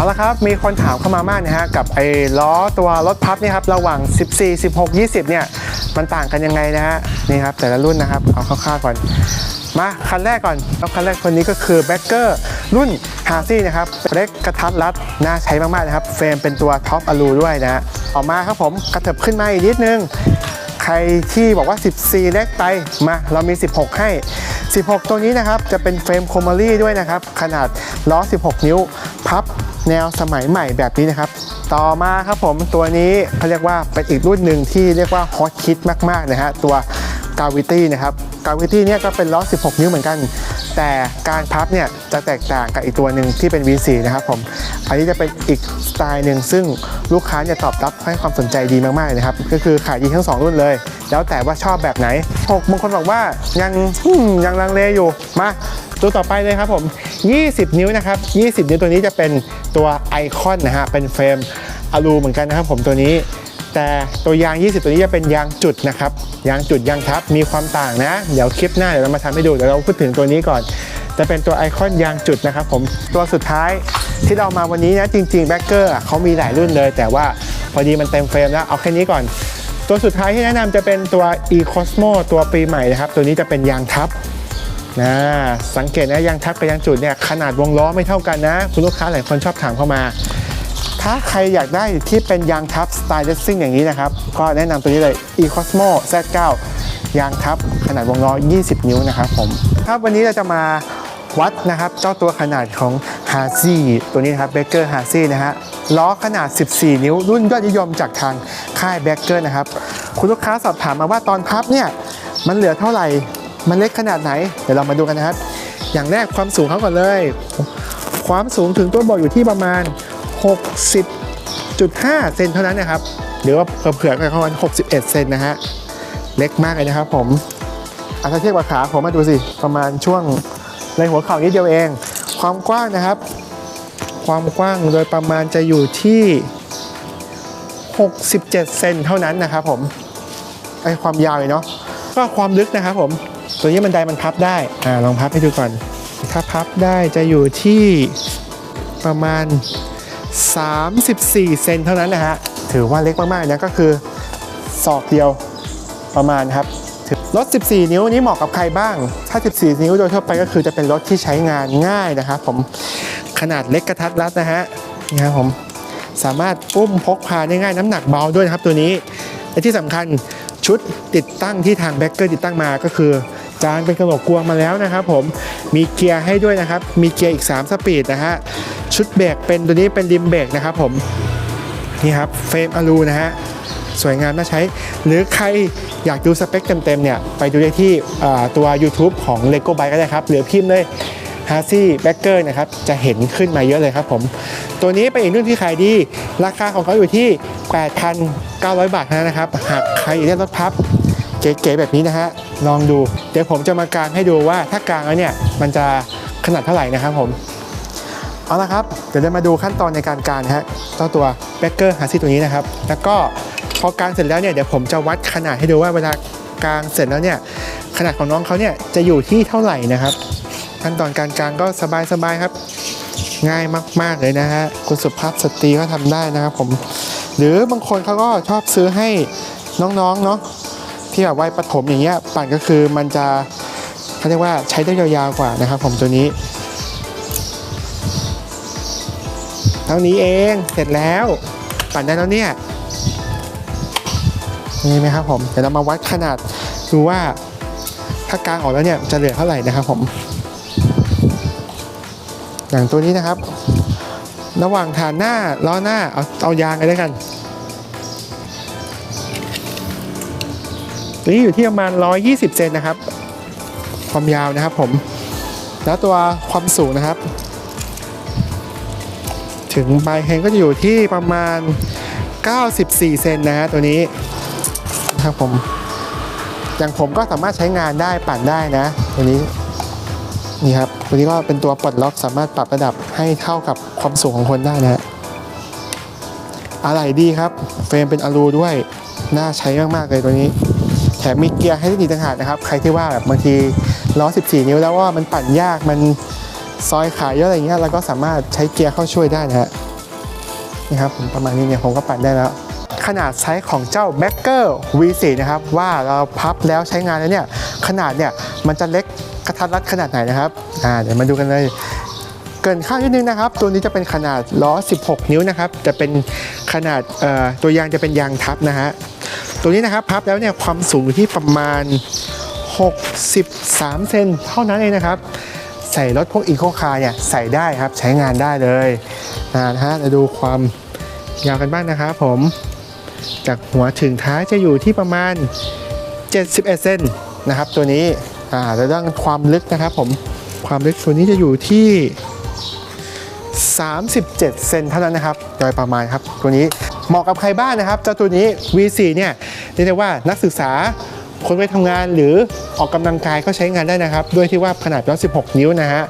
เอาละครับ มีคนถามเข้ามามากนะฮะกับไอ้ล้อตัวรถพับนี่ครับระหว่าง 14 16 20 เนี่ยมันต่างกันยังไงนะฮะนี่ครับแต่ละรุ่นนะครับเอาคร่าวๆก่อน มาคันแรกก่อนเอาคันแรกคนนี้ก็คือแบ็กเกอร์รุ่นฮาร์ซี่นะครับเล็กกระทัดรัดน่าใช้มากๆนะครับ เฟรมเป็นตัวท็อปอลูด้วยนะฮะออกมาครับผมกระเถิบขึ้นมาอีกนิดนึง ใครที่บอกว่า 14 เล็กไปมาเรามี 16 ให้ 16 ตัวนี้นะครับจะเป็นเฟรมโคมอรี่ด้วยนะครับ ขนาดล้อ 16 นิ้ว พับแนวสมัยใหม่แบบนี้นะครับ ต่อมาครับผมตัวนี้เขาเรียกว่าเป็นอีกรุ่นหนึ่งที่เรียกว่าฮอตคิดมากๆนะฮะตัวกาวิตี้นะครับกาวิตี้เนี่ยก็เป็นล้อ 16 นิ้วเหมือนกัน แต่การพับเนี่ยจะแตกต่างกับอีกตัวหนึ่งที่เป็น V4 นะครับผม อันนี้จะเป็นอีกสไตล์หนึ่งซึ่งลูกค้าเนี่ยตอบรับให้ความสนใจดีมากๆนะครับ ก็คือขายดีทั้ง 2 รุ่นเลย แล้วแต่ว่าชอบแบบไหน6บางคนบอกว่ายังยังลังเลอยู่ มาตัวต่อไปเลยครับผม 20 นิ้วนะครับ 20 นิ้วตัวนี้จะเป็นตัวไอคอนนะฮะ เป็นเฟรมอลูเหมือนกันนะครับผมตัวนี้ แต่ตัวยาง 20 ตัวนี้จะเป็นยางจุดนะครับยางจุดยางทับมีความต่างนะ เดี๋ยวคลิปหน้าเดี๋ยวเรามาทำให้ดูเดี๋ยวเราพูดถึงตัวนี้ก่อน จะเป็นตัวไอคอนยางจุดนะครับผมตัวสุดท้ายที่เรามาวันนี้นะจริงๆแบ็กเกอร์เขามีหลายรุ่นเลย แต่ว่าพอดีมันเต็มเฟรมแล้วเอาแค่นี้ก่อน ตัวสุดท้ายที่แนะนำจะเป็นตัว e cosmo ตัวปีใหม่นะครับ ตัวนี้จะเป็นยางทับนะสังเกตนะยางทับกับยางจุดเนี่ยขนาดวงล้อไม่เท่ากันนะ คุณลูกค้าหลายคนชอบถามเข้ามา ถ้าใครอยากได้ที่เป็นยางทับสไตล์เลสซิ่งอย่างนี้นะครับ ก็แนะนำตัวนี้เลย e-cosmo z9 ยางทับขนาดวงล้อ 20 นิ้วนะครับผม ครับวันนี้เราจะมาวัดนะครับเจ้าตัวขนาดของ h a z y ตัวนี้นะครับ Baker h a z y นะฮะล้อขนาด 14 นิ้ว รุ่นยอดนิยมจากทางค่าย Baker นะครับ คุณลูกค้าสอบถามมาว่าตอนพับเนี่ย มันเหลือเท่าไหร่ มันเล็กขนาดไหน เดี๋ยวเรามาดูกันนะครับ อย่างแรกความสูงเขาก่อนเลย ความสูงถึงตัวบอร์ดอยู่ที่ประมาณ 60.5 เซนเท่านั้นนะครับ หรือว่าเผื่อๆก็ประมาณ61 เซนนะฮะ เล็กมากเลยนะครับผมอาถ้าเทียบกับขาผมมาดูสิ ประมาณช่วงในหัวเข่านิดเดียวเอง ความกว้างนะครับ ความกว้างโดยประมาณจะอยู่ที่ 67 เซนเท่านั้นนะครับผมไอความยาวเนาะก็ความลึกนะครับผม ตัวนี้มันไดมันพับได้อ่าลองพับให้ดูก่อน ถ้าพับได้จะอยู่ที่ประมาณ 34 เซนเท่านั้นนะฮะ ถือว่าเล็กมากๆนะก็คือศอกเดียวประมาณครับรถ 14 นิ้วนี้เหมาะกับใครบ้าง ถ้า 14 นิ้วโดยทั่วไปก็คือจะเป็นรถที่ใช้งานง่ายนะครับผม ขนาดเล็กกระทัดรัดนะฮะนี่ครับผม สามารถอุ้มพกพาได้ง่ายน้ำหนักเบาด้วยนะครับตัวนี้ และที่สำคัญชุดติดตั้งที่ทางแบ็กเกอร์ติดตั้งมาก็คือ จานเป็นกระโหลกกวงมาแล้วนะครับผมมีเกียร์ให้ด้วยนะครับ มีเกียร์อีก 3 สปีดนะฮะชุดเบรกเป็นตัวนี้เป็นริมเบรกนะครับผมนี่ครับเฟรมอลูนะฮะสวยงามน่าใช้ หรือใครอยากดูสเปคเต็มๆเนี่ยไปดูได้ที่ตัว YouTube ของ Lego Bike ก็ได้ครับ หรือพิมพ์เลยฮาซี่แบ็กเกอร์นะครับ จะเห็นขึ้นมาเยอะเลยครับผม ตัวนี้เป็นอีกรุ่นที่ขายดี ราคาของเขาอยู่ที่ 8,900 บาทเท่านั้นนะครับ หากใครอยากได้รถพับ เก๋ๆแบบนี้นะฮะลองดู เดี๋ยวผมจะมากางให้ดูว่าถ้ากางแล้วเนี่ยมันจะขนาดเท่าไหร่นะครับผมเอาละครับ เดี๋ยวเรามาดูขั้นตอนในการกางนะฮะเจ้าตัวแบกเกอร์ฮาซี่ตัวนี้นะครับ แล้วก็พอกางเสร็จแล้วเนี่ยเดี๋ยวผมจะวัดขนาดให้ดูว่าเวลากางเสร็จแล้วเนี่ยขนาดของน้องเขาเนี่ยจะอยู่ที่เท่าไหร่นะครับ ขั้นตอนการกางก็สบายๆครับ ง่ายมาก ๆเลยนะฮะคุณสุภาพสตรีก็ทำได้นะครับผม หรือบางคนเขาก็ชอบซื้อให้น้องๆเนาะ ที่แบบวัยประถมอย่างเงี้ยปั่นก็คือมันจะเขาเรียกว่าใช้ได้ยาวๆกว่านะครับ ผมตัวนี้เท่านี้เองเสร็จแล้ว ปั่นได้แล้วเนี่ยนี่ไหมครับผมเดี๋ยวเรามาวัดขนาดดูว่าถ้ากลางออกแล้วเนี่ยจะเหลือเท่าไหร่นะครับผม อย่างตัวนี้นะครับ ระหว่างฐานหน้าล้อหน้าเอาเอายางกันด้วยกัน นี้อยู่ที่ประมาณ 120 เซนนะครับ ความยาวนะครับผม แล้วตัวความสูงนะครับ ถึงปลายแฮงก็จะอยู่ที่ประมาณ 94 เซนนะฮะตัวนี้นะครับผม อย่างผมก็สามารถใช้งานได้ปั่นได้นะ ตัวนี้ นี่ครับ ตัวนี้ก็เป็นตัวปลดล็อกสามารถปรับระดับให้เท่ากับความสูงของคนได้นะฮะอะไรดีครับ เฟรมเป็นอลูด้วย น่าใช้มาก ๆ เลยตัวนี้ แถมมีเกียร์ให้ดีต่างหากนะครับ ใครที่ว่าแบบบางทีล้อ 14 นิ้วแล้วว่ามันปั่นยากมันซอยขาเยอะอะไรเงี้ยเราก็สามารถใช้เกียร์เข้าช่วยได้นะฮะนี่ครับผมประมาณนี้เนี่ยผมก็ปั่นได้แล้ว ขนาดไซส์ของเจ้า b a c k e r V4 นะครับ ว่าเราพับแล้วใช้งานแล้วเนี่ย ขนาดเนี่ยมันจะเล็กกระทัดรัดขนาดไหนนะครับอ่าเดี๋ยวมาดูกันเลยเกินข้าวนิดนึงนะครับ ตัวนี้จะเป็นขนาดล้อ 16 นิ้วนะครับ จะเป็นขนาดตัว ยางจะเป็นยางทับนะฮะ ตัวนี้นะครับพับแล้วเนี่ยความสูงอยู่ที่ประมาณ 63 เซนเท่านั้นเองนะครับ ใส่รถพวกอีโคคาร์เนี่ยใส่ได้ครับใช้งานได้เลยนะฮะเราดูความยาวกันบ้างนะครับผม จากหัวถึงท้ายจะอยู่ที่ประมาณ 71 เซนนะครับ ตัวนี้อ่าแล้วด้านความลึกนะครับผมความลึกตัวนี้จะอยู่ที่ 37 เซนเท่านั้นนะครับ โดยประมาณครับ ตัวนี้ เหมาะกับใครบ้างนะครับ เจ้าตัวนี้ V4 เนี่ยเรียกได้ว่านักศึกษาคนไปทำงานหรือออกกำลังกายก็ใช้งานได้นะครับ ด้วยที่ว่าขนาดล้อ16นิ้วนะฮะ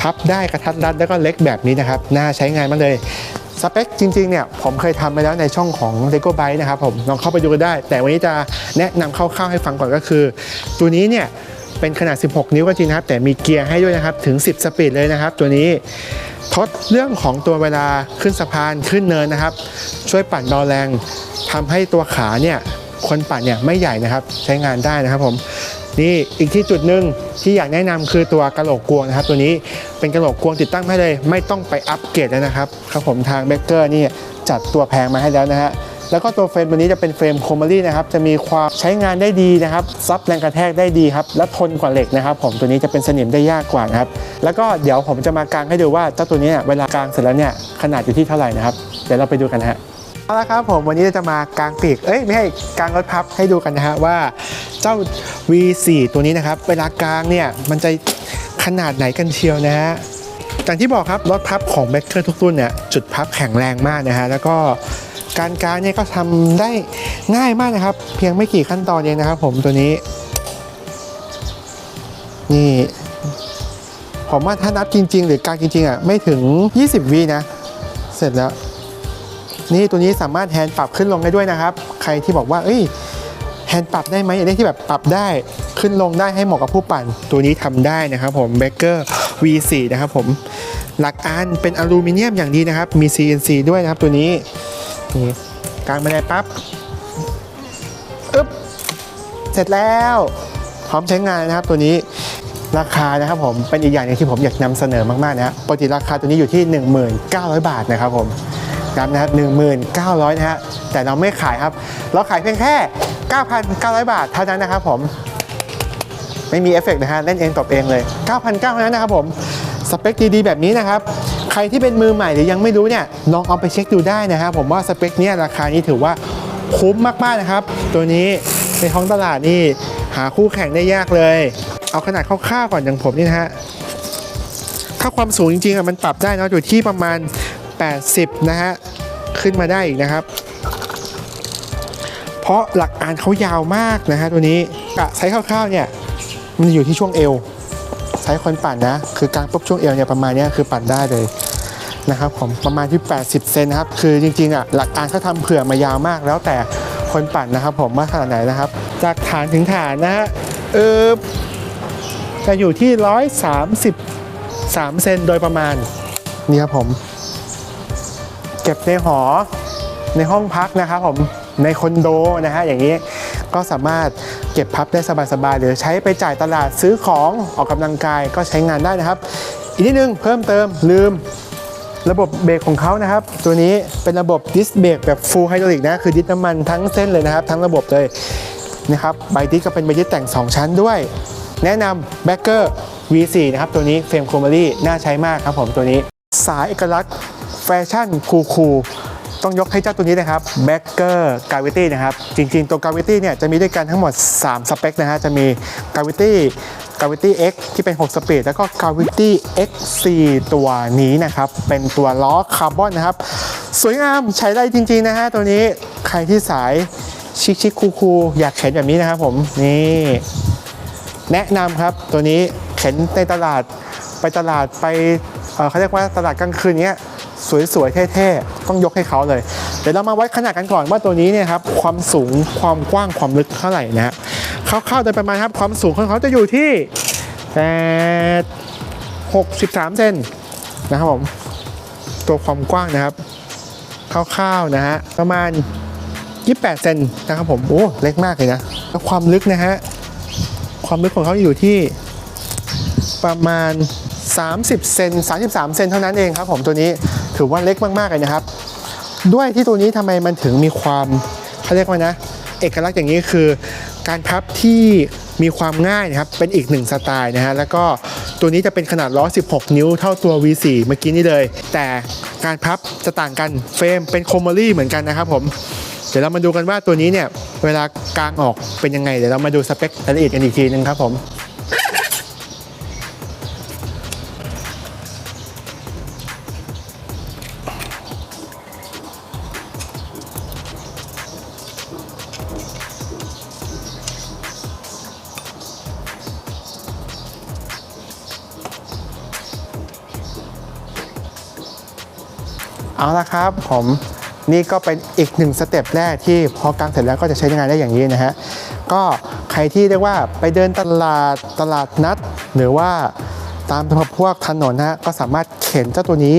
พับได้กระทัดรัดแล้วก็เล็กแบบนี้นะครับ น่าใช้งานมากเลยสเปคจริงๆเนี่ยผมเคยทำไปแล้วในช่องของ Lego b y t e นะครับผมลองเข้าไปดูกันได้ แต่วันนี้จะแนะนำคร่าวๆให้ฟังก่อนก็คือ ตัวนี้เนี่ย เป็นขนาด 16 นิ้วก็จริงนะครับแต่มีเกียร์ให้ด้วยนะครับถึง 10 สปีดเลยนะครับ ตัวนี้ทดเรื่องของตัวเวลาขึ้นสะพานขึ้นเนินนะครับ ช่วยปั่นเบาแรงทำให้ตัวขาเนี่ยคนปั่นเนี่ยไม่ใหญ่นะครับใช้งานได้นะครับผมนี่อีกที่จุดหนึ่งที่อยากแนะนำคือตัวกระโหลกกวงนะครับ ตัวนี้เป็นกระโหลกกวงติดตั้งให้เลย ไม่ต้องไปอัปเกรดแล้วนะครับครับผมทางเบเกอร์นี่จัดตัวแพงมาให้แล้วนะฮะ แล้วก็ตัวเฟรมตัวนี้จะเป็นเฟรมโคมอรี่นะครับจะมีความใช้งานได้ดีนะครับซับแรงกระแทกได้ดีครับและทนกว่าเหล็กนะครับ ผมตัวนี้จะเป็นสนิมได้ยากกว่านะครับแล้วก็เดี๋ยวผมจะมากางให้ดูว่าเจ้าตัวนี้เวลากางเสร็จแล้วเนี่ยขนาดอยู่ที่เท่าไหร่นะครับเดี๋ยวเราไปดูกันฮะเอาละครับผมวันนี้เราจะมากางปีก เอ้ยไม่ให้กางรถพับให้ดูกันนะฮะว่าเจ้า V4 ตัวนี้นะครับ เวลากางเนี่ยมันจะขนาดไหนกันเชียวนะฮะอย่างที่บอกครับรถพับของแบคเคอร์ทุกรุ่นเนี่ยจุดพับแข็งแรงมากนะฮะแล้วก็ การกาเนี่ยก็ทำได้ง่ายมากนะครับ เพียงไม่กี่ขั้นตอนเองนะครับ ผมตัวนี้ นี่ ผมว่าถ้านับจริง ๆ หรือกางจริงๆอะไม่ถึง 20วินะ เสร็จแล้ว นี่ตัวนี้สามารถแฮนด์ปรับขึ้นลงได้ด้วยนะครับ ใครที่บอกว่า เอ้ยแฮนด์ปรับได้ไหมอย่างนี้ที่แบบปรับได้ขึ้นลงได้ให้เหมาะกับผู้ปั่น ตัวนี้ทำได้นะครับผม b บเกอร์ V4 นะครับผมหลักอันเป็นอลูมิเนียมอย่างดีนะครับ มี CNC ด้วยนะครับตัวนี้ นี่กลางบันไดปั๊บอึ๊บเสร็จแล้ว พร้อมใช้งานนะครับตัวนี้ราคานะครับผมเป็นอีกอย่างหนึงที่ผมอยากนำเสนอมากๆนะฮะปกติราคาตัวนี้อยู่ที่ 1900 บาทนะครับผมย้ำนะครับ1,900นะฮะแต่เราไม่ขายครับ เราขายเพียงแค่ 9,900 บาทเท่านั้นนะครับผมไม่มีเอฟเฟกต์นะฮะเล่นเองตบเองเลย 9,900เท่านั้นนะครับผมสเปคดีๆแบบนี้นะครับ ใครที่เป็นมือใหม่หรือยังไม่รู้เนี่ยลองเอาไปเช็คดูได้นะครับผมว่าสเปคเนี้ยราคานี้ถือว่าคุ้มมากๆนะครับ ตัวนี้ในท้องตลาดนี่หาคู่แข่งได้ยากเลย เอาขนาดคร่าวๆก่อนอย่างผมนี่นะฮะถ้าความสูงจริงๆอะมันปรับได้นะอยู่ที่ประมาณ 80 นะฮะขึ้นมาได้อีกนะครับ เพราะหลักอ่านเขายาวมากนะฮะตัวนี้กะใช้คร่าวๆเนี่ยมันอยู่ที่ช่วงเอว ใช้คนปั่นนะ คือกลางปุ๊บช่วงเอวเนี่ยประมาณนี้คือปั่นได้เลยนะครับผมประมาณที่ 80 เซนนะครับ คือจริงๆอะหลักอ่านเขาทำเผื่อมายาวมากแล้วแต่คนปั่นนะครับผมว่าขนาดไหนนะครับ จากฐานถึงฐานนะฮะเออจะอยู่ที่ 133 เซนโดยประมาณ นี่ครับผม เก็บในหอในห้องพักนะครับผมในคอนโดนะฮะอย่างนี้ ก็สามารถเก็บพับได้สบายๆ หรือใช้ไปจ่ายตลาดซื้อของออกกำลังกายก็ใช้งานได้นะครับ อีกนิดนึงเพิ่มเติมลืมระบบเบรกของเขานะครับ ตัวนี้เป็นระบบดิสเบรกแบบฟูลไฮดรอลิกนะ คือดิสน้ำมันทั้งเส้นเลยนะครับ ทั้งระบบเลยนะครับใบดิสก็เป็นใบดิสแต่ง 2 ชั้นด้วย แนะนำแบ็กเกอร์ V4 นะครับ ตัวนี้เฟรมโครมารีน่าใช้มากครับผมตัวนี้ สายเอกลักษณ์แฟชั่นคูคูลๆ ต้องยกให้เจ้าตัวนี้นะครับ b a c k e r Gravity นะครับ จริงๆ ตัว Gravity เนี่ยจะมีด้วยกันทั้งหมด 3 สเปคนะฮะ จะมี Gravity Gravity X ที่เป็น 6 สปีด แล้วก็ Gravity X4 ตัวนี้นะครับ เป็นตัวล้อคาร์บอนนะครับ สวยงามใช้ได้จริงๆนะฮะตัวนี้ใครที่สายชิคๆคูลๆอยากเข็นแบบนี้นะครับผมนี่แนะนำครับตัวนี้เข็นในตลาดไปตลาดไปเอ่อเขาเรียกว่าตลาดกลางคืนเนี้ย สวยๆ เท่ๆ ต้องยกให้เขาเลย เดี๋ยวเรามาวัดขนาดกันก่อนว่าตัวนี้เนี่ยครับความสูงความกว้างความลึกเท่าไหร่นะฮะคร่าวๆโดยประมาณครับความสูงของเขาจะอยู่ที่แปดหกสิบสามเซนนะครับผม ตัวความกว้างนะครับคร่าวๆนะฮะประมาณ 28 เซนนะครับผมโอ้เล็กมากเลยนะแล้วความลึกนะฮะความลึกของเขาอยู่ที่ประมาณ 30 เซน 33 เซนเท่านั้นเองครับผมตัวนี้ถือว่าเล็กมากๆเลยนะครับ ด้วยที่ตัวนี้ทำไมมันถึงมีความเขาเรียกว่านะ เอกลักษณ์อย่างนี้คือ การพับที่มีความง่ายนะครับ เป็นอีกหนึ่งสไตล์นะฮะ แล้วก็ตัวนี้จะเป็นขนาดล้อ 16 นิ้วเท่าตัว V4 เมื่อกี้นี้เลย แต่การพับจะต่างกันเฟรมเป็นโคมเมอรี่เหมือนกันนะครับผม เดี๋ยวเรามาดูกันว่าตัวนี้เนี่ย เวลากางออกเป็นยังไง เดี๋ยวเรามาดูสเปครายละเอียดกันอีกทีนึงครับผม เอาละครับผมนี่ก็เป็นอีกหนึ่งสเต็ปแรกที่พอกางเสร็จแล้วก็จะใช้งานได้อย่างนี้นะฮะก็ใครที่เรียกว่าไปเดินตลาดตลาดนัด หรือว่าตามพวกถนนนะฮะก็สามารถเข็นเจ้าตัวนี้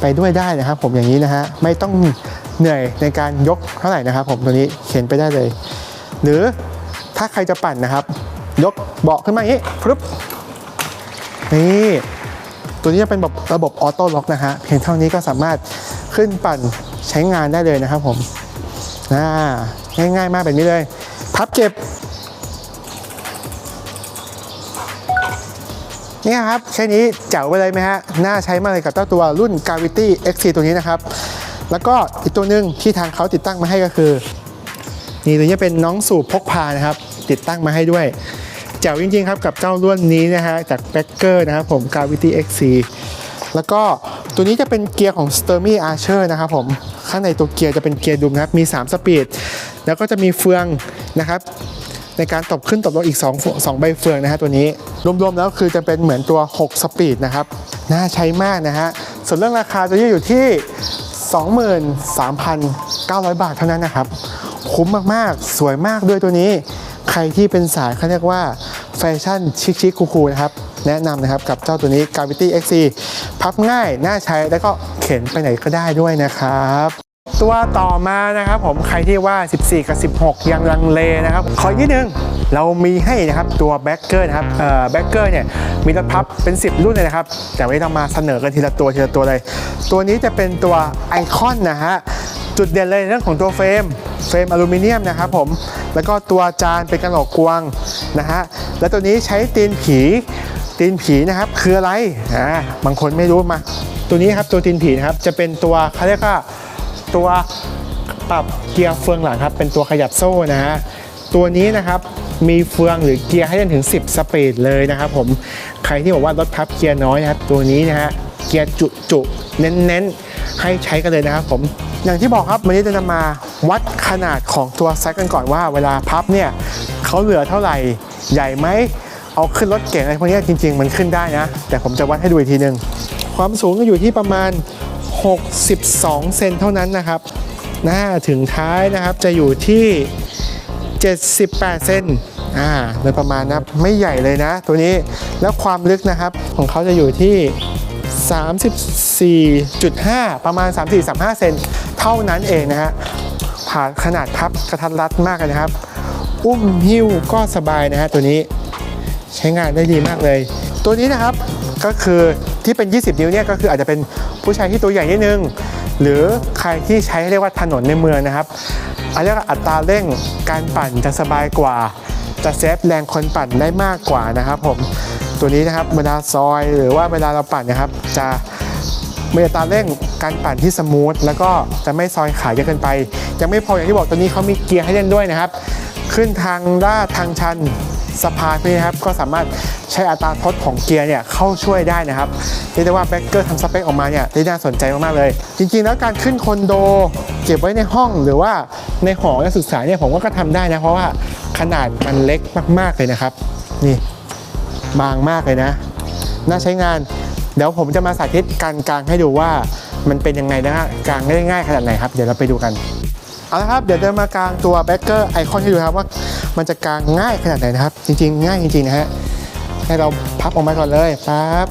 ไปด้วยได้นะครับ ผมอย่างนี้นะฮะไม่ต้องเหนื่อยในการยกเท่าไหร่นะครับ ผมตัวนี้เข็นไปได้เลย หรือถ้าใครจะปั่นนะครับ ยกเบาะขึ้นมาอย่างนี้ปึ๊บนี่ตัวนี้จะเป็นแบบระบบออโต้ล็อกนะฮะเพียงเท่านี้ก็สามารถ ขึ้นปั่นใช้งานได้เลยนะครับผมน่าง่ายๆมากแบบนี้เลย พับเก็บนี่ครับแค่นี้เจ๋วไปเลยไหมฮะ น่าใช้มากเลยกับเจ้าตัวรุ่น Gravity XC ตัวนี้นะครับ แล้วก็อีกตัวหนึ่งที่ทางเขาติดตั้งมาให้ก็คือ นี่ตัวนี้เป็นน้องสูบพกพานะครับ ติดตั้งมาให้ด้วยแจ๋วจริงๆครับกับเจ้ารุ่นนี้นะฮะจาก b บ c เกอร์นะครับผม Gravity XC แล้วก็ตัวนี้จะเป็นเกียร์ของ s t e r m y Archer นะครับผม ข้างในตัวเกียร์จะเป็นเกียร์ดุมนะครับ มี 3 สปีด แล้วก็จะมีเฟืองนะครับ ในการตบขึ้นตบลงอีก2 2ใบเฟืองนะฮะตัวนี้ รวมๆแล้วคือจะเป็นเหมือนตัว 6 สปีดนะครับ น่าใช้มากนะฮะ ส่วนเรื่องราคาตัวนี้อยู่ที่ 23,900 บาทเท่านั้นนะครับ คุ้มมากๆ สวยมากด้วยตัวนี้ ใครที่เป็นสายเขาเรียกว่าแฟชั่นชิคๆคูลๆนะครับ แนะนำนะครับกับเจ้าตัวนี้ Gravity XC พับง่ายน่าใช้แล้วก็เข็นไปไหนก็ได้ด้วยนะครับตัวต่อมานะครับผมใครที่ว่า 14 กับ 16 ยังลังเลนะครับ ขออีกนิดนึง เรามีให้นะครับตัวแบ็กเกอร์นะครับเอ่อแบ็กเกอร์เนี่ยมีรถพับเป็น 10 รุ่นเลยนะครับ แต่วันนี้เรามาเสนอกันทีละตัวทีละตัวเลย ตัวนี้จะเป็นตัวไอคอนนะฮะ จุดเด่นเลยเรื่องของตัวเฟรมเฟรมอลูมิเนียมนะครับผม แล้วก็ตัวจานเป็นกระโหลกกวางนะฮะ แล้วตัวนี้ใช้ตีนผี ตีนผีนะครับคืออะไรอ่าบางคนไม่รู้มา ตัวนี้ครับตัวตีนผีนะครับจะเป็นตัวเขาเรียกว่าตัวปรับเกียร์เฟืองหลังครับ เป็นตัวขยับโซ่นะฮะตัวนี้นะครับมีเฟืองหรือเกียร์ให้ได้ถึง 10 สปีดเลยนะครับผมใครที่บอกว่ารถพับเกียร์น้อยนะครับตัวนี้นะฮะเกียร์จุจุเน้นๆ ให้ใช้กันเลยนะครับผมอย่างที่บอกครับวันนี้จะนำมาวัดขนาดของตัวไซส์กันก่อนว่า เวลาพับเนี่ยเขาเหลือเท่าไหร่ใหญ่ไหม เอาขึ้นรถเก่งอะไรพวกนี้จริง ๆ มันขึ้นได้นะ แต่ผมจะวัดให้ดูอีกทีหนึ่งความสูงก็อยู่ที่ประมาณ 62 เซนเท่านั้นนะครับ หน้าถึงท้ายนะครับจะอยู่ที่ 78 เซนอ่าโดยประมาณนะไม่ใหญ่เลยนะ ตัวนี้แล้วความลึกนะครับของเขาจะอยู่ที่ 34.5 ประมาณ 34-35 เซนเท่านั้นเองนะฮะผ่านขนาดพับกระทัดรัดมากนะครับ อุ้มหิ้วก็สบายนะฮะตัวนี้ ใช้งานได้ดีมากเลย ตัวนี้นะครับก็คือที่เป็น 20 นิ้วเนี่ยก็คืออาจจะเป็นผู้ชายที่ตัวใหญ่นิดนึง หรือใครที่ใช้เรียกว่าถนนในเมืองนะครับอันเรียกอัตราเร่งการปั่นจะสบายกว่า จะเซฟแรงคนปั่นได้มากกว่านะครับผมตัวนี้นะครับเวลาซอยหรือว่าเวลาเราปั่นนะครับ จะมีอัตราเร่งการปั่นที่สมูทแล้วก็จะไม่ซอยขาเยอะเกินไป ยังไม่พออย่างที่บอกตัวนี้เขามีเกียร์ให้เล่นด้วยนะครับ ขึ้นทางลาดทางชัน สะพานพวกนี้นะครับก็สามารถใช้อัตราทดของเกียร์เนี่ยเข้าช่วยได้นะครับเรียกได้ว่าแบ็กเกอร์ทำสเปคออกมาเนี่ยได้น่าสนใจมากๆเลย จริงๆ แล้วการขึ้นคอนโด เก็บไว้ในห้องหรือว่าในหอนักศึกษาเนี่ยผมว่าก็ทำได้นะเพราะว่าขนาดมันเล็กมากๆเลยนะครับ นี่บางมากเลยนะ น่าใช้งานเดี๋ยวผมจะมาสาธิตการกลางให้ดูว่ามันเป็นยังไงนะฮะกลางได้ง่ายขนาดไหนครับ เดี๋ยวเราไปดูกัน เอาละครับ เดี๋ยวจะมากลางตัวแบ็กเกอร์ไอคอนให้ดูครับว่า มันจะกางง่ายขนาดไหนนะครับ จริง ๆ ง่ายจริงๆนะฮะให้เราพับออกมาก่อนเลยปั๊บ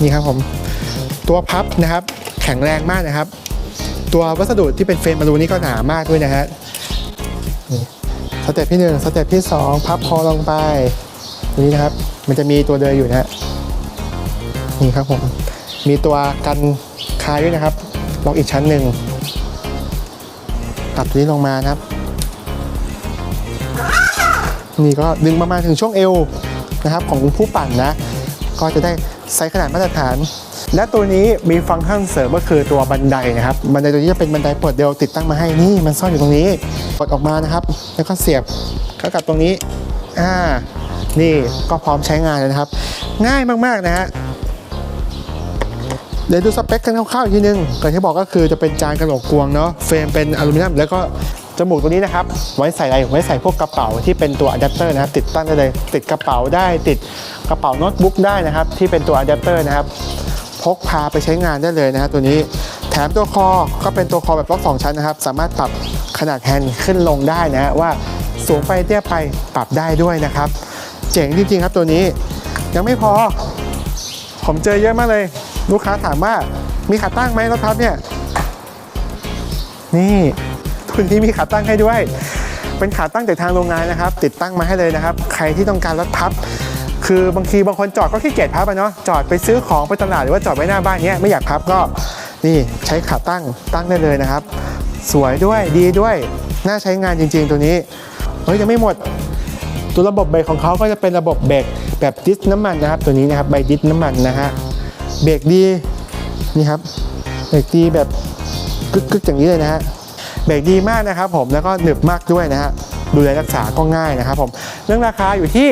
นี่ครับผม ตัวพับนะครับ แข็งแรงมากนะครับ ตัววัสดุที่เป็นเฟรมอลูนี่ก็หนามากด้วยนะฮะนี่สเต็ปที่หนึ่งสเต็ปที่สองพับคอลงไปนี่นะครับ มันจะมีตัวเดินอยู่นะฮะนี่ครับผม มีตัวกันคายด้วยนะครับล็อกอีกชั้นหนึ่งตัดตัวนี้ลงมานะครับ นี่ก็ดึงประมาณถึงช่วงเอวนะครับของผู้ปั่นนะ ก็จะได้ไซส์ขนาดมาตรฐาน และตัวนี้มีฟังก์ชันเสริมก็คือตัวบันไดนะครับ บันไดตัวนี้จะเป็นบันไดเปิดเดียวติดตั้งมาให้นี่มันซ่อนอยู่ตรงนี้กดออกมานะครับ แล้วก็เสียบเข้ากับตรงนี้อ่านี่ก็พร้อมใช้งานเลยนะครับ ง่ายมากๆนะฮะเดี๋ยวดูสเปคกันคร่าวๆอีกทีนึงก่อนที่บอกก็คือจะเป็นจานกระโหลกกวงเนาะเฟรมเป็นอลูมิเนียมแล้วก็ จมูกตัวนี้นะครับไว้ใส่อะไรไว้ใส่พวกกระเป๋าที่เป็นตัวอะแดปเตอร์นะครับติดตั้งได้เลยติดกระเป๋าได้ติดกระเป๋าโน้ตบุ๊กได้นะครับที่เป็นตัวอะแดปเตอร์นะครับพกพาไปใช้งานได้เลยนะฮะตัวนี้แถมตัวคอก็เป็นตัวคอแบบล็อกสองชั้นนะครับ สามารถปรับขนาดแฮนด์ขึ้นลงได้นะฮะว่าสูงไปเตี้ยไปปรับได้ด้วยนะครับ เจ๋งจริงๆครับตัวนี้ ยังไม่พอ ผมเจอเยอะมากเลย ลูกค้าถามว่ามีขาตั้งไหมรถพับเนี่ย นี่ ทุนนี้มีขาตั้งให้ด้วย เป็นขาตั้งจากทางโรงงานนะครับ ติดตั้งมาให้เลยนะครับ ใครที่ต้องการรถพับ คือบางทีบางคนจอดก็ขี้เกียจพับอะเนาะจอดไปซื้อของไปตลาดหรือว่าจอดไว้หน้าบ้านเนี้ยไม่อยากพับก็นี่ใช้ขาตั้งตั้งได้เลยนะครับ สวยด้วยดีด้วยน่าใช้งานจริง ๆ ตัวนี้เฮ้ยยังไม่หมด ตัวระบบเบรกของเขาก็จะเป็นระบบเบรกแบบดิสน้ำมันนะครับ ตัวนี้นะครับใบดิสน้ำมันนะฮะเบรกดีนี่ครับเบรกดีแบบกึกๆอย่างนี้เลยนะฮะ เบรกดีมากนะครับผมแล้วก็หนึบมากด้วยนะฮะดูแลรักษาก็ง่ายนะครับผมเรื่องราคาอยู่ที่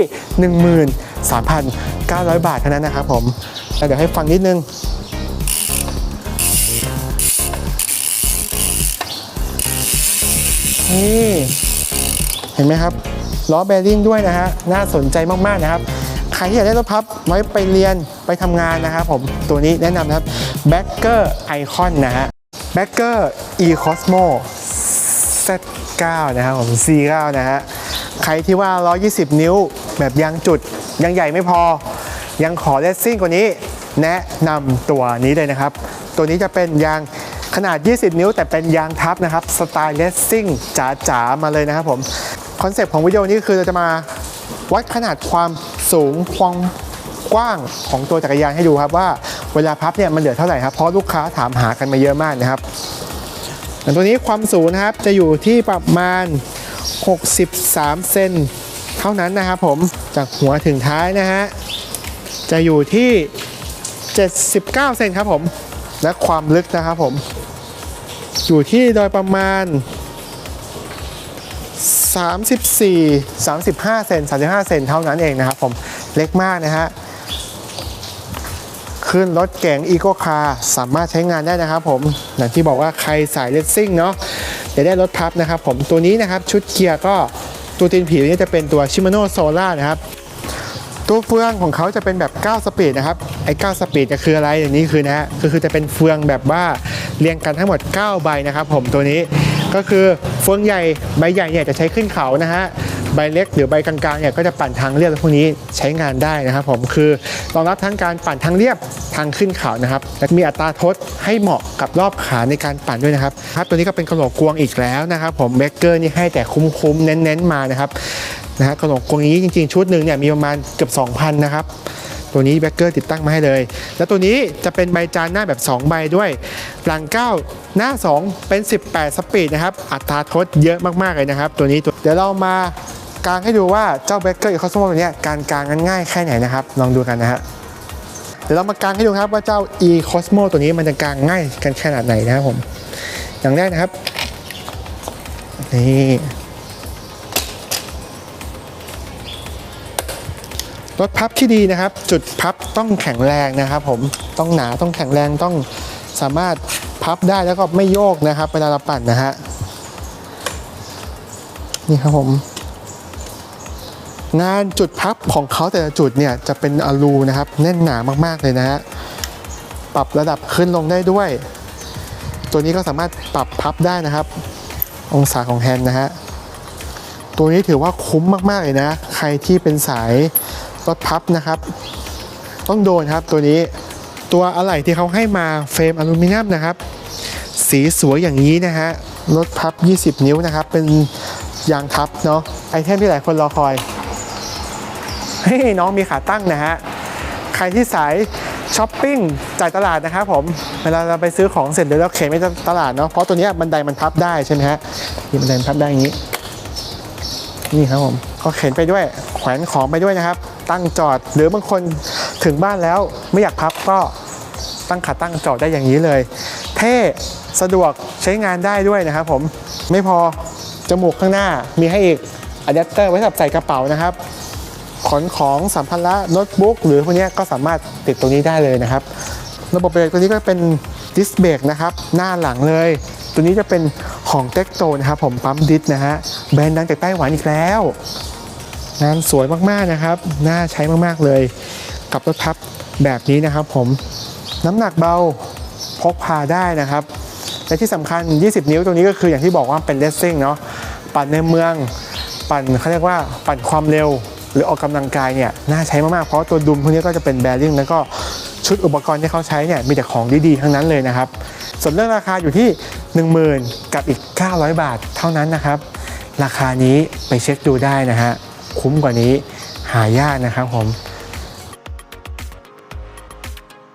13,900 บาทเท่านั้นนะครับผมแล้วเดี๋ยวให้ฟังนิดนึงนี่เห็นไหมครับล้อแบริ่งด้วยนะฮะน่าสนใจมากๆนะครับใครที่อยากได้รถพับไว้ไปเรียนไปทำงานนะครับผมตัวนี้แนะนำนะครับ b a c k e r Icon นะฮะ b a c k e r e Cosmo Z9 นะครับผม C9 นะฮะ ใครที่ว่า 120 นิ้ว แบบยางจุด ยังใหญ่ไม่พอ ยังขอเลสซิ่งกว่านี้ แนะนำตัวนี้เลยนะครับ ตัวนี้จะเป็นยางขนาด 20 นิ้ว แต่เป็นยางทับนะครับ สไตล์เลสซิ่งจ๋าๆ มาเลยนะครับผม คอนเซปต์ของวิดีโอนี้คือเราจะมาวัดขนาดความสูงความกว้างของตัวจักรยานให้ดูครับว่าเวลาพับเนี่ยมันเหลือเท่าไหร่ครับเพราะลูกค้าถามหากันมาเยอะมากนะครับ อย่างตัวนี้ความสูงนะครับจะอยู่ที่ประมาณ 63 เซนเท่านั้นนะครับผมจากหัวถึงท้ายนะฮะจะอยู่ที่ 79 เซนครับผมและความลึกนะครับผม อยู่ที่โดยประมาณ 34 35 เซน35 เซนเท่านั้นเองนะครับผมเล็กมากนะฮะ ขึ้นรถเก๋งอีโ c คาร์สามารถใช้งานได้นะครับผมอย่างที่บอกว่าใครสายเลสซิ่งเนาะจะได้รถพับนะครับผมตัวนี้นะครับชุดเกียร์ก็ตัวตีนผีนี้จะเป็นตัว Shimano Solar นะครับตัวเฟืองของเขาจะเป็นแบบ 9 สปีดนะครับ ไอ้ 9 สปีดจะคืออะไรอย่างนี้คือนะฮะก็คือจะเป็นเฟืองแบบว่าเรียงกันทั้งหมด 9 ใบนะครับผมตัวนี้ ก็คือเฟืองใหญ่ใบใหญ่เนี่ยจะใช้ขึ้นเขานะฮะ ใบเล็กหรือใบกลางๆเนี่ยก็จะปั่นทางเรียบพวกนี้ใช้งานได้นะครับผมคือรองรับทั้งการปั่นทางเรียบทางขึ้นเขานะครับและมีอัตราทดให้เหมาะกับรอบขาในการปั่นด้วยนะครับครับตัวนี้ก็เป็นกระโหลกกวงอีกแล้วนะครับผมเบเกอร์นี่ให้แต่คุ้มๆเน้นๆมานะครับนะฮะขนมกรงนี้จริงๆ ชุดหนึ่งเนี่ยมีประมาณเกือบ2,000นะครับตัวนี้แบ็กเกอร์ติดตั้งมาให้เลย แล้วตัวนี้จะเป็นใบจานหน้าแบบ 2 ใบด้วย หลัง 9 หน้า 2 เป็น 18 สปีดนะครับ อัตราทดเยอะมาก ๆ เลยนะครับ ตัวนี้ตัวเดี๋ยวเรามา กางให้ดูว่าเจ้าแบ็กเกอร์อีคอสโมตัวนี้การกางกันง่ายแค่ไหนนะครับ ลองดูกันนะฮะเดี๋ยวเรามากางให้ดูครับว่าเจ้า e cosmo ตัวนี้มันจะกางง่ายกันขนาดไหนนะครับผม อย่างแรกนะครับ นี่รถพับที่ดีนะครับ จุดพับต้องแข็งแรงนะครับ ผมต้องหนาต้องแข็งแรงต้องสามารถพับได้แล้วก็ไม่โยกนะครับเวลาเราปั่นนะฮะนี่ครับผม งานจุดพับของเขาแต่ละจุดเนี่ยจะเป็นอลูนะครับแน่นหนามากๆเลยนะฮะปรับระดับขึ้นลงได้ด้วย ตัวนี้ก็สามารถปรับพับได้นะครับ องศาของแฮนด์นะฮะตัวนี้ถือว่าคุ้มมากๆเลยนะ ใครที่เป็นสายรถพับนะครับ ต้องโดนครับตัวนี้ตัวอะไหล่ที่เขาให้มาเฟรมอลูมิเนียมนะครับ สีสวยอย่างนี้นะฮะรถพับ 20 นิ้วนะครับ เป็นยางทับเนาะไอเทมที่หลายคนรอคอย เฮ้ยน้องมีขาตั้งนะฮะ ใครที่สายช้อปปิ้งจ่ายตลาดนะครับผม เวลาเราไปซื้อของเสร็จเดี๋ยวเราเข็นไปตลาดเนาะ เพราะตัวนี้บันไดมันพับได้ใช่ไหมฮะนี่บันไดมันพับได้อย่างนี้ นี่ครับผมก็เข็นไปด้วย แขวนของไปด้วยนะครับ ตั้งจอด หรือบางคนถึงบ้านแล้วไม่อยากพับก็ตั้งขาตั้งจอดได้อย่างนี้เลย เท่สะดวกใช้งานได้ด้วยนะครับผม ไม่พอจมูกข้างหน้ามีให้อีกอะแดปเตอร์ไว้สำหรับใส่กระเป๋านะครับ ขนของสัมภาระโน้ตบุ๊กหรือพวกนี้ก็สามารถติดตรงนี้ได้เลยนะครับ ระบบเบรกตัวนี้ก็เป็นดิสเบรกนะครับ หน้าหลังเลย ตัวนี้จะเป็นของเต็กโตนะครับผมปั๊มดิสนะฮะแบรนด์ดังจากไต้หวันอีกแล้ว งานสวยมากๆนะครับ น่าใช้มากๆเลย กับรถพับแบบนี้นะครับผมน้ำหนักเบาพกพาได้นะครับและที่สำคัญ 20 นิ้วตรงนี้ก็คืออย่างที่บอกว่าเป็นเลสซิ่งเนาะปั่นในเมือง ปั่นเขาเรียกว่าปั่นความเร็ว รือออกกำลังกายเนี่ยน่าใช้มากๆ เพราะตัวดุมพวกนี้ก็จะเป็นแบริ่งแล้วก็ชุดอุปกรณ์ที่เขาใช้เนี่ยมีแต่ของดีๆ ทั้งนั้นเลยนะครับ ส่วนเรื่องราคาอยู่ที่ 10,000 กับอีก 900 บาทเท่านั้นนะครับ ราคานี้ไปเช็คดูได้นะฮะคุ้มกว่านี้หายากนะครับผม